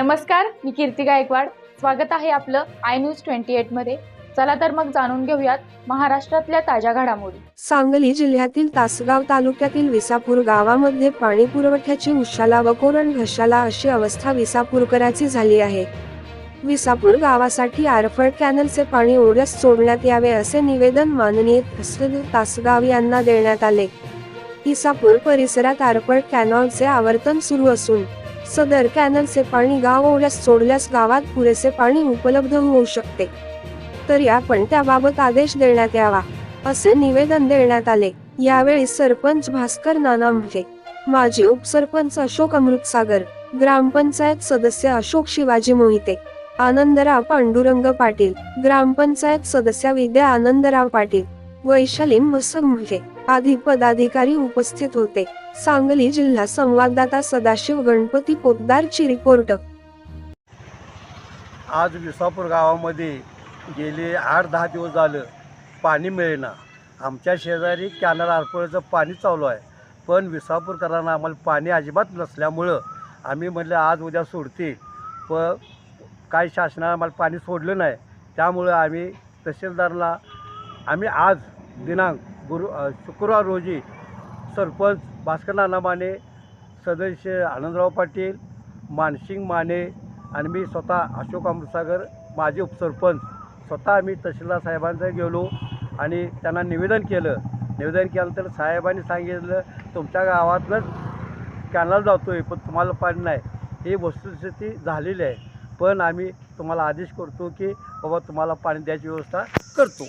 नमस्कार मी कीर्ती गायकवाड. स्वागत आहे आपलं आय न्यूज ट्वेंटी एटमध्ये चला तर मग जाणून घेऊयात महाराष्ट्रातल्या ताज्या घडामोडी. सांगली जिल्ह्यातील तासगाव तालुक्यातील विसापूर गावामध्ये पाणी पुरवठ्याची उशाला व कोरण घशाला अशी अवस्था विसापूरकराची झाली आहे. विसापूर गावासाठी आरफळ कॅनलचे पाणी ओढ्यास सोडण्यात यावे असे निवेदन माननीय तासगाव यांना देण्यात आले. इसापूर परिसरात आरफळ कॅनॉलचे आवर्तन सुरू असून सदर कॅनलचे पाणी गाव ओढ्यास सोडल्यास गावात पुरेसे पाणी उपलब्ध होऊ शकते. तरी आपण त्याबाबत आदेश देण्यात यावा असे निवेदन देण्यात आले. यावेळी सरपंच भास्कर नानांभे माजी उपसरपंच अशोक अमृतसागर ग्रामपंचायत सदस्य अशोक शिवाजी मोहिते आनंदराव पांडुरंग पाटील ग्रामपंचायत सदस्य विद्या आनंदराव पाटील वैशाली मसंभे आदी पदाधिकारी उपस्थित होते. सांगली जिल्हा संवाददाता सदाशिव गणपती पोतदारची रिपोर्ट आज विसापूर गावामध्ये गेले आठ दहा दिवस झालं पाणी मिळेना. आमच्या शेजारी कॅनल आरपळचं पाणी चालू आहे. पण विसापूरकरांना आम्हाला पाणी अजिबात नसल्यामुळं आम्ही म्हटलं आज उद्या सोडतील प काही शासनानं आम्हाला पाणी सोडलं नाही. त्यामुळं आम्ही तहसीलदारला आम्ही आज दिनांक गुरु शुक्रवार रोजी सरपंच भास्कर नाना माने सदस्य आनंदराव पाटील मानसिंग माने आणि मी स्वतः अशोक अमृतसागर माजी उपसरपंच स्वतः आम्ही तहसीलदार साहेबांचं गेलो आणि त्यांना निवेदन केलं. निवेदन केल्यानंतर साहेबांनी सांगितलं तुमच्या गावातलंच कॅनल जातो आहे पण तुम्हाला पाणी नाही. ही वस्तुस्थिती झालेली आहे. पण आम्ही तुम्हाला आदेश करतो की बाबा तुम्हाला पाणी द्यायची व्यवस्था करतो.